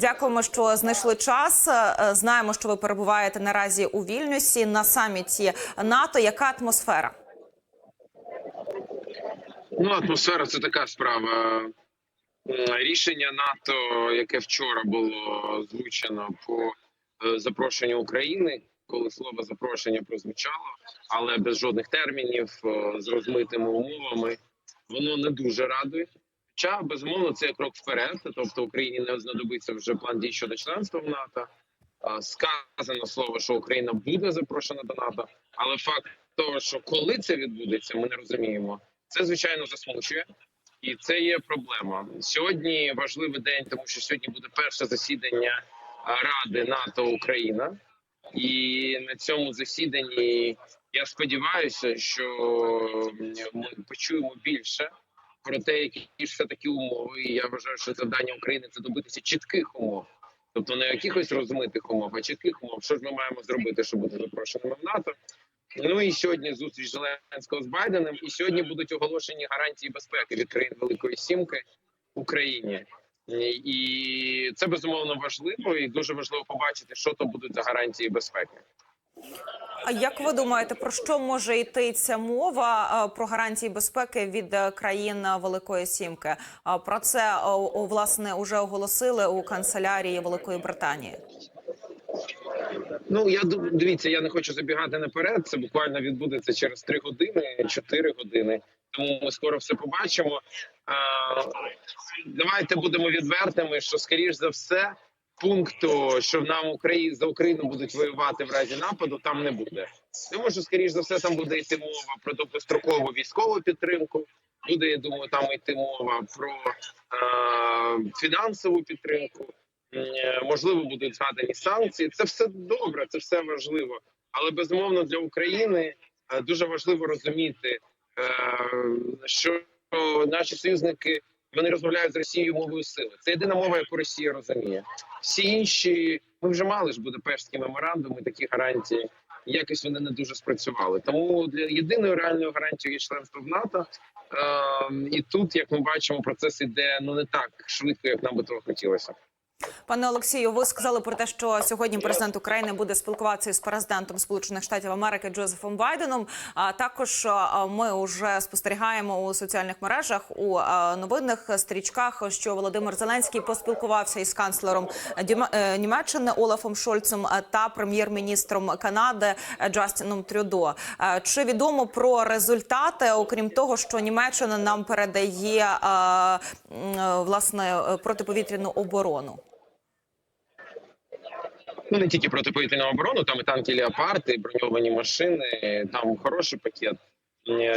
Дякуємо, що знайшли час. Е, Знаємо, що ви перебуваєте наразі у Вільнюсі на саміті НАТО. Яка атмосфера? Ну, атмосфера це така справа. Рішення НАТО, яке вчора було озвучено по е, запрошенню України, коли слово запрошення прозвучало, але без жодних термінів, е, з розмитими умовами, воно не дуже радує. Хоча, безумовно, це крок вперед. Тобто Україні не знадобиться вже план дій щодо членства в НАТО. Сказано слово, що Україна буде запрошена до НАТО, але факт того, що коли це відбудеться, ми не розуміємо. Це звичайно засмучує, і це є проблема. Сьогодні важливий день, тому що сьогодні буде перше засідання Ради НАТО Україна, і на цьому засіданні я сподіваюся, що ми почуємо більше про те, які ж все таки умови. І я вважаю, що завдання України це добитися чітких умов. Тобто не якихось розмитих умов, а чітких умов. Що ж ми маємо зробити, щоб бути запрошеними в НАТО? Ну і сьогодні зустріч Зеленського з Байденом. І сьогодні будуть оголошені гарантії безпеки від країн Великої Сімки Україні. І це безумовно важливо, і дуже важливо побачити, що то будуть за гарантії безпеки. А як ви думаєте, про що може йти ця мова е, про гарантії безпеки від е, країн Великої Сімки? А Про це е, власне уже оголосили у канцелярії Великої Британії. Ну я дивіться, я не хочу забігати наперед. Це буквально відбудеться через три години, чотири години. Тому ми скоро все побачимо. А, давайте будемо відвертими, що скоріш за все. Пункту, що нам Україні за Україну будуть воювати в разі нападу, там не буде. Тому що, скоріш за все, там буде йти мова про довгострокову військову підтримку. Буде, я думаю, там йти мова про е, фінансову підтримку. Е, можливо, будуть згадані санкції. Це все добре, це все важливо. Але безумовно для України е, дуже важливо розуміти, е, що наші союзники вони розмовляють з Росією мовою сили. Це єдина мова, яку Росія розуміє. Всі інші ми вже мали ж Будапештські меморандуми, такі гарантії. Якось вони не дуже спрацювали. Тому для єдиною реальною гарантією є членство в НАТО. Е, і тут, як ми бачимо, процес іде ну не так швидко, як нам би того хотілося. Пане Олексію, ви сказали про те, що сьогодні президент України буде спілкуватися з президентом Сполучених Штатів Америки Джозефом Байденом. А також ми вже спостерігаємо у соціальних мережах у новинних стрічках, що Володимир Зеленський поспілкувався із канцлером е, Німеччини Олафом Шольцем та прем'єр-міністром Канади е, Джастіном Трюдо. Е, Чи відомо про результати, окрім того, що Німеччина нам передає е, власне е, протиповітряну оборону? Ну не тільки протиповітряну оборону, там і танки Леопард, броньовані машини. Там хороший пакет.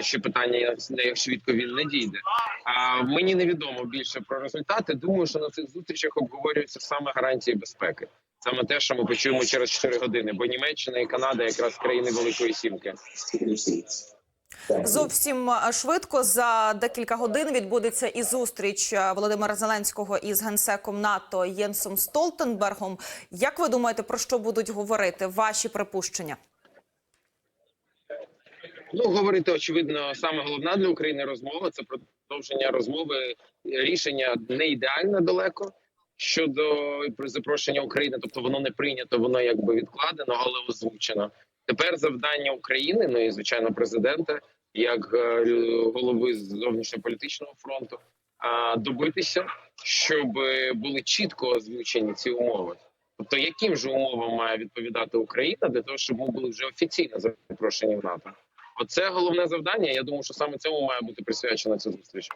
Ще питання, як швидко він не дійде. А мені невідомо більше про результати. Думаю, що на цих зустрічах обговорюються саме гарантії безпеки. Саме те, що ми почуємо через 4 години, бо Німеччина і Канада якраз країни Великої Сімки. Зовсім е, швидко за декілька годин відбудеться і зустріч е, Володимира Зеленського із генсеком НАТО Єнсом Столтенбергом. Як ви думаєте, про що будуть говорити ваші припущення? Ну говорити очевидно, саме головна для України розмова це продовження розмови. Рішення не ідеально далеко щодо запрошення України, тобто воно не прийнято, воно якби відкладено, але озвучено. Тепер завдання України, ну і звичайно, президента, як е, голови зовнішньополітичного фронту, добитися, щоб були чітко озвучені ці умови. Тобто, яким же умовам має відповідати Україна для того, щоб ми були вже офіційно запрошені в НАТО? Оце головне завдання. Я думаю, що саме цьому має бути присвячена ця зустріч.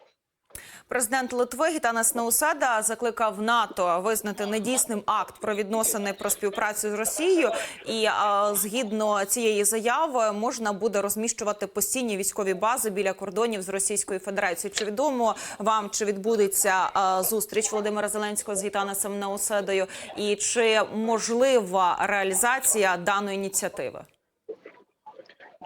Президент Литви Гітанас Науседа закликав НАТО визнати недійсним акт про відносини про співпрацю з Росією, і а, згідно цієї заяви можна буде розміщувати постійні військові бази біля кордонів з Російською Федерацією. Чи відомо вам, чи відбудеться а, зустріч Володимира Зеленського з Гітанасом Науседою, і чи можлива реалізація даної ініціативи?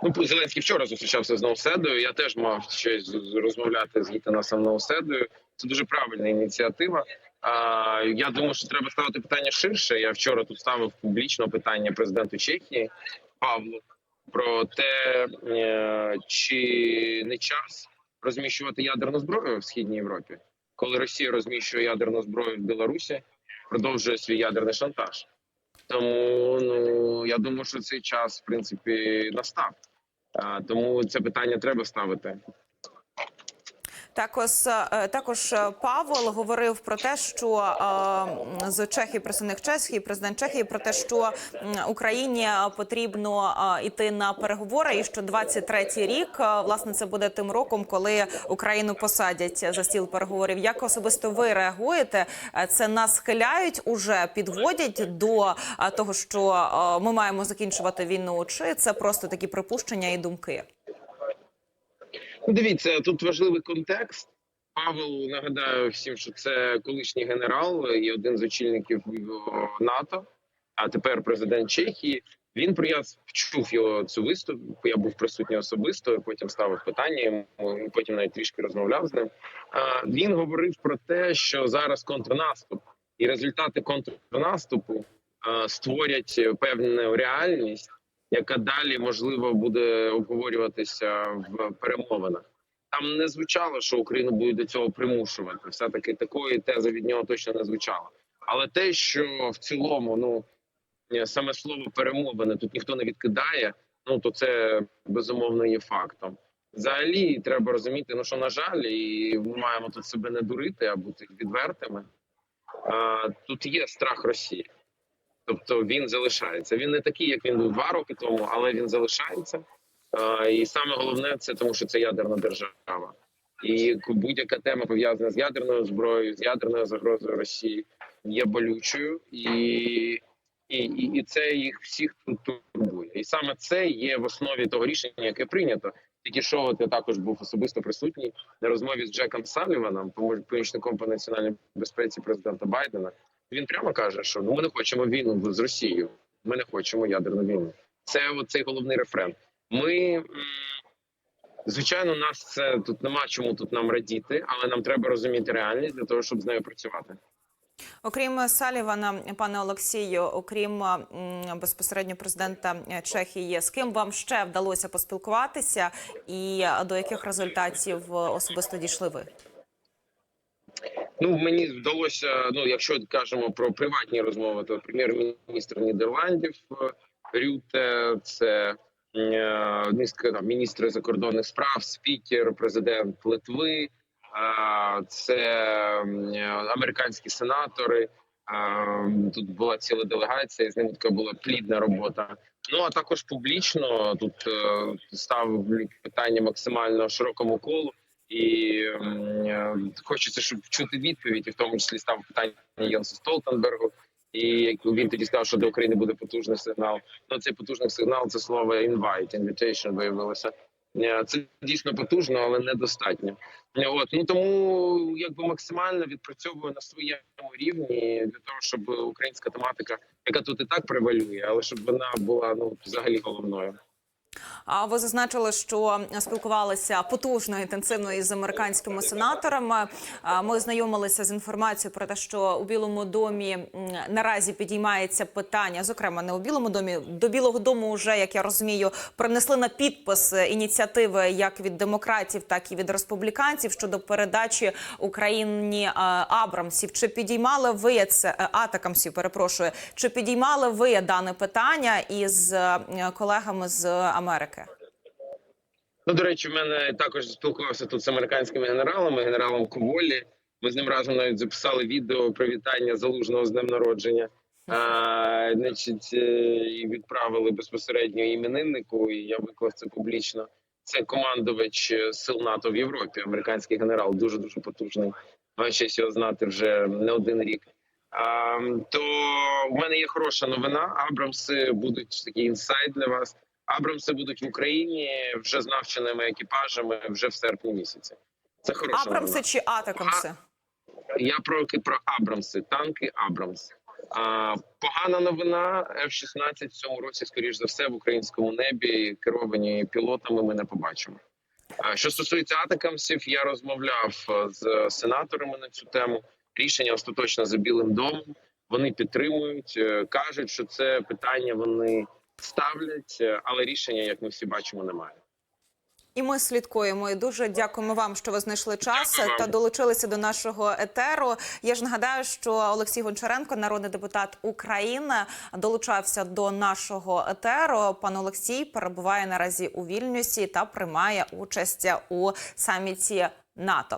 Ну Зеленський вчора зустрічався з Науседою. Я теж мав щось розмовляти з Гітанасом Науседою. Це дуже правильна ініціатива. А, я думаю, що треба ставити питання ширше. Я вчора тут ставив публічно питання президенту Чехії Павлу про те, е, чи не час розміщувати ядерну зброю в східній Європі, коли Росія розміщує ядерну зброю в Білорусі. продовжує свій ядерний шантаж. Тому ну я думаю, що цей час в принципі настав. Тому це питання треба ставити. Також е, також е, Павел говорив про те, що е, з Чехії представник Чехії, президент Чехії, про те, що Україні потрібно йти на переговори, і що 23-й рік власне це буде тим роком, коли Україну посадять за стіл переговорів. Як особисто ви реагуєте? Це нас схиляють уже підводять до того, що ми маємо закінчувати війну, чи це просто такі припущення і думки? Дивіться, тут важливий контекст. Павел нагадаю всім, що це колишній генерал і один з очільників НАТО, а тепер президент Чехії. Він я чув його цю виступ. Я був присутній особисто. Потім ставив питання. йому, Потім навіть трішки розмовляв з ним. Він говорив про те, що зараз контрнаступ і результати контрнаступу створять певну реальність, яка далі можливо буде обговорюватися в перемовинах. Там не звучало, що Україну будуть до цього примушувати. Все таки такої тези від нього точно не звучало. Але те, що в цілому, ну саме слово перемовини тут ніхто не відкидає. Ну то це безумовно є фактом. Взагалі треба розуміти, ну що на жаль, і ми маємо тут себе не дурити, а бути відвертими. А, тут є страх Росії, тобто він залишається. Він не такий, як він був два роки тому, але він залишається. І саме головне це тому, що це ядерна держава, і будь-яка тема пов'язана з ядерною зброєю, з ядерною загрозою Росії є болючою, і, і, і, це їх всіх тут турбує. І саме це є в основі того рішення, яке прийнято. Тільки що от я також був особисто присутній на розмові з Джеком Саліваном, помічником по національній безпеці президента Байдена. Він прямо каже, що ну ми не хочемо війну з Росією. Ми не хочемо ядерну війну. Це цей головний рефрен. Ми звичайно, нас це тут нема чому тут нам радіти, але нам треба розуміти реальність для того, щоб з нею працювати. Окрім Салівана, пане Олексію, окрім безпосередньо президента Чехії, з ким вам ще вдалося поспілкуватися, і до яких результатів особисто дійшли ви? Ну мені вдалося. Ну, якщо кажемо про приватні розмови, то прем'єр-міністр Нідерландів е, Рюте, це е, низка там, міністри закордонних справ, спікер, президент Литви, е, це американські сенатори. Тут була ціла делегація, з ними така була плідна робота. Ну а також публічно тут ставлю питання максимально широкому колу. І е, хочеться, щоб чути відповідь, і в тому числі став питання Єнсу Столтенбергу. І він тоді сказав, що до України буде потужний сигнал. Ну цей потужний сигнал це слово invite, invitation виявилося. Е, Це дійсно потужно, але недостатньо. Е, От ну тому якби максимально відпрацьовую на своєму рівні для того, щоб українська тематика, яка тут і так превалює, але щоб вона була ну взагалі головною. А ви зазначили, що спілкувалися потужно інтенсивно із американськими сенаторами. Ми ознайомилися з інформацією про те, що у Білому домі наразі підіймається питання, зокрема не у Білому домі. До Білого дому вже, як я розумію, принесли на підпис ініціативи як від демократів, так і від республіканців щодо передачі Україні е, Абрамсів. Чи підіймали ви це е, атакамсів? Перепрошую, чи підіймали ви дане питання із е, колегами з Америки? Ну, до речі, в мене також спілкувався тут з американськими генералами, генералом Коволі. Ми з ним разом навіть записали відео привітання залужного з днем народження. А, значить, е, і відправили безпосередньо імениннику, і я виклав це публічно. Це командувач е, сил НАТО в Європі, американський генерал, дуже дуже потужний. Маю честь його знати вже не один рік. А, то в мене є хороша новина. Абрамси будуть такий інсайт для вас. Абрамси будуть в Україні вже з навченими екіпажами вже в серпні місяці. Це хороша Абрамси новина. чи атакамси? Я про про Абрамси, танки Абрамс. А, погана новина F-16 в цьому році, скоріш за все, в українському небі керовані пілотами. Ми не побачимо. А, що стосується атакамсів, я розмовляв е, з сенаторами на цю тему. Рішення остаточно за Білим домом. Вони підтримують, е, кажуть, що це питання вони ставлять, е, але рішення, як ми всі бачимо, немає. І ми слідкуємо. І дуже дякуємо вам, що ви знайшли час та долучилися до нашого етеру. Я ж нагадаю, що Олексій Гончаренко, народний депутат України, долучався до нашого етеру. Пан Олексій перебуває наразі у Вільнюсі та приймає участь у саміті НАТО.